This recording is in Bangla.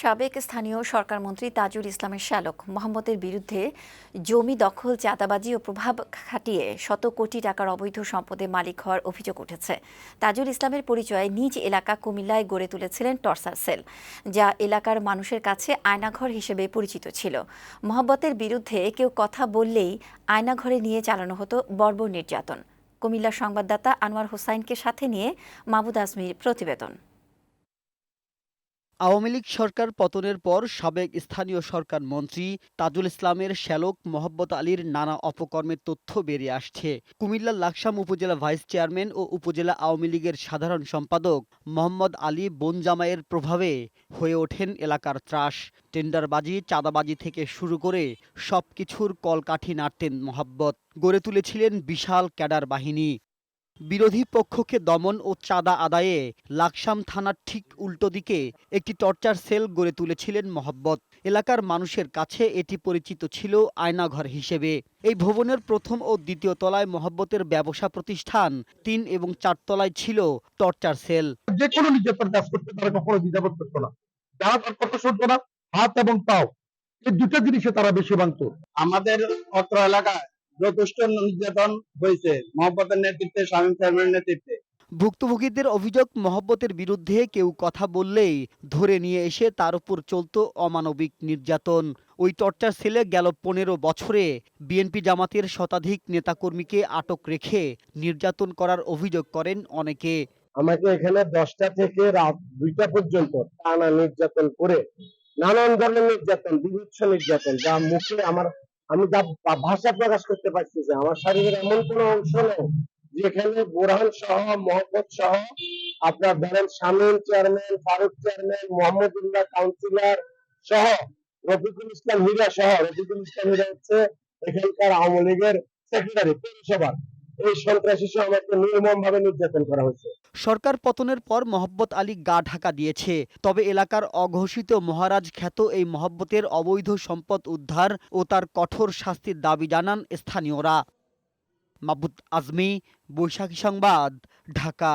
সাবেক স্থানীয় সরকারমন্ত্রী তাজুল ইসলামের শ্যালক মোহাম্মদের বিরুদ্ধে জমি দখল, চাঁদাবাজি ও প্রভাব খাটিয়ে শত কোটি টাকার অবৈধ সম্পদে মালিক হওয়ার অভিযোগ উঠেছে। তাজুল ইসলামের পরিচয়ে নিজ এলাকা কুমিল্লায় গড়ে তুলেছিলেন টর্সার সেল, যা এলাকার মানুষের কাছে আয়নাঘর হিসেবে পরিচিত ছিল। মোহাম্মতের বিরুদ্ধে কেউ কথা বললেই আয়নাঘরে নিয়ে চালানো হতো বর্বর নির্যাতন। কুমিল্লার সংবাদদাতা আনোয়ার হোসাইনকে সাথে নিয়ে মাহবুদ আজমির প্রতিবেদন। আওয়ামী লীগ সরকার পতনের পর সাবেক স্থানীয় সরকার মন্ত্রী তাজুল ইসলামের শ্যালক মোহাম্মদ আলীর নানা অপকর্মের তথ্য বেরিয়ে আসছে। কুমিল্লার লাকসাম উপজেলা ভাইস চেয়ারম্যান ও উপজেলা আওয়ামী লীগের সাধারণ সম্পাদক মোহাম্মদ আলী বনজামাইয়ের প্রভাবে হয়ে ওঠেন এলাকার ত্রাস। টেন্ডারবাজি, চাঁদাবাজি থেকে শুরু করে সবকিছুর কলকাঠি নাড়তেন মোহাব্বত গড়ে তুলেছিলেন বিশাল ক্যাডার বাহিনী। বিরোধী পক্ষকে দমন ও চাঁদা আদায়ে লাকসাম থানার ঠিক উল্টো দিকে একটি টর্চার সেল গড়ে তুলেছিলেন মহব্বত। এলাকার মানুষের কাছে এটি পরিচিত ছিল আয়নাঘর হিসেবে। এই ভবনের প্রথম ও দ্বিতীয় তলায় মহব্বতের ব্যবসা প্রতিষ্ঠান তিন এবং চার তলায় ছিল টর্চার সেল। যে কোনো নির্যাতন কাজ করতে তারা কখনো দ্বিধাবোধ করতো না। যারা তার কথা শুনতো না হাত এবং পাও এই দুটো জিনিসে তারা বেশি ভাঙত আমাদের অত্র এলাকায় যথেষ্ট নির্যাতন হয়েছে। মহব্বতের নেতৃত্বে শামীম চেয়ারম্যানের নেতৃত্বে। ভুক্তভোগীদের অভিযোগ মহব্বতের বিরুদ্ধে কেউ কথা বললেই ধরে নিয়ে এসে তার উপর চলত অমানবিক নির্যাতন। ওই টর্চার সেলে গেল পনেরো বছরে। বিএনপি জামাতের শতাধিক নেতাকর্মীকে আটক রেখে নির্যাতন করার অভিযোগ করেন অনেকে। আমাকে এখানে দশটা থেকে রাত দুইটা পর্যন্ত টানা নির্যাতন করে নানান ধরনের নির্যাতন বিভৎস নির্যাতন যা মুখে আমার আমি ভাষা প্রকাশ করতে পারছি যে আমার শরীরের এমন কোনো অংশ নেই যেখানে বোরহান সহ, মোহাম্মদ সহ, আপনার ধরেন Shamim chairman, Faruk chairman, Mohammadullah councillor সহ, রফিকুল ইসলাম হীরা সহ, রফিকুল ইসলাম হীরা হচ্ছে এখানকার আওয়ামী লীগের সেক্রেটারি পৌরসভার। এই সন্ত্রাসী সহ আমাকে নির্মম ভাবে নির্যাতন করা হয়েছে। সরকার পতনের পর মহব্বত আলী গা ঢাকা দিয়েছে। তবে এলাকার অঘোষিত মহারাজ খ্যাত এই মহব্বতের অবৈধ সম্পদ উদ্ধার ও তার কঠোর শাস্তির দাবি জানান স্থানীয়রা। মাবুদ আজমি, বৈশাখী সংবাদ, ঢাকা।